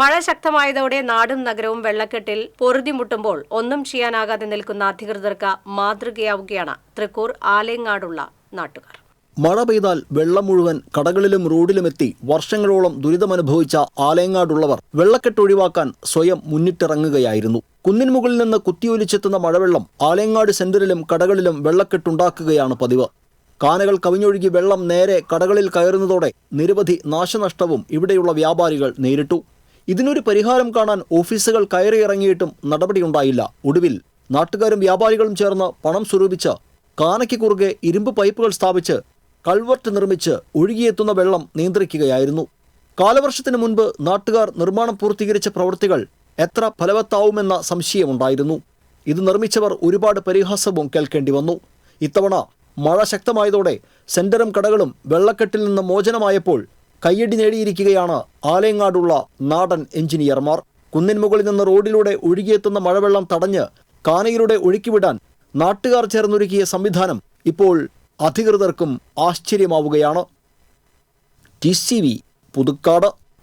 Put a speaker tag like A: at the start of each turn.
A: മഴ ശക്തമായതോടെ നാടും നഗരവും വെള്ളക്കെട്ടിൽ പൊറുതിമുട്ടുമ്പോൾ ഒന്നും ചെയ്യാനാകാതെ നിൽക്കുന്ന അധികൃതർക്ക് മാതൃകയാവുകയാണ് തൃക്കൂർ ആലയങ്ങാടുള്ള നാട്ടുകാർ.
B: മഴ പെയ്താൽ വെള്ളം മുഴുവൻ കടകളിലും റോഡിലുമെത്തി വർഷങ്ങളോളം ദുരിതമനുഭവിച്ച ആലയങ്ങാടുള്ളവർ വെള്ളക്കെട്ട് ഒഴിവാക്കാൻ സ്വയം മുന്നിട്ടിറങ്ങുകയായിരുന്നു. കുന്നിൻ മുകളിൽ നിന്ന് കുത്തിയൊലിച്ചെത്തുന്ന മഴവെള്ളം ആലയങ്ങാട് സെന്ററിലും കടകളിലും വെള്ളക്കെട്ടുണ്ടാക്കുകയാണ് പതിവ്. കാനകൾ കവിഞ്ഞൊഴുകി വെള്ളം നേരെ കടകളിൽ കയറുന്നതോടെ നിരവധി നാശനഷ്ടവും ഇവിടെയുള്ള വ്യാപാരികൾ നേരിട്ടു. ഇതിനൊരു പരിഹാരം കാണാൻ ഓഫീസുകൾ കയറിയിറങ്ങിയിട്ടും നടപടിയുണ്ടായില്ല. ഒടുവിൽ നാട്ടുകാരും വ്യാപാരികളും ചേർന്ന് പണം സ്വരൂപിച്ച് കാനയ്ക്ക് കുറുകെ ഇരുമ്പ് പൈപ്പുകൾ സ്ഥാപിച്ച് കൾവർട്ട് നിർമ്മിച്ച് ഒഴുകിയെത്തുന്ന വെള്ളം നിയന്ത്രിക്കുകയായിരുന്നു. കാലവർഷത്തിന് മുൻപ് നാട്ടുകാർ നിർമ്മാണം പൂർത്തീകരിച്ച പ്രവൃത്തികൾ എത്ര ഫലവത്താവുമെന്ന സംശയമുണ്ടായിരുന്നു. ഇത് നിർമ്മിച്ചവർ ഒരുപാട് പരിഹാസവും കേൾക്കേണ്ടി വന്നു. ഇത്തവണ മഴ ശക്തമായതോടെ സെന്ററും കടകളും വെള്ളക്കെട്ടിൽ നിന്ന് മോചനമായപ്പോൾ കയ്യടി നേടിയിരിക്കുകയാണ് ആലയങ്ങാടുള്ള നാടൻ എഞ്ചിനീയർമാർ. കുന്നിൻ മുകളിൽ നിന്ന് റോഡിലൂടെ ഒഴുകിയെത്തുന്ന മഴവെള്ളം തടഞ്ഞ് കാനയിലൂടെ ഒഴുക്കിവിടാൻ നാട്ടുകാർ ചേർന്നൊരുക്കിയ സംവിധാനം ഇപ്പോൾ അധികൃതർക്കും ആശ്ചര്യമാവുകയാണ്. T C V Puthukkad.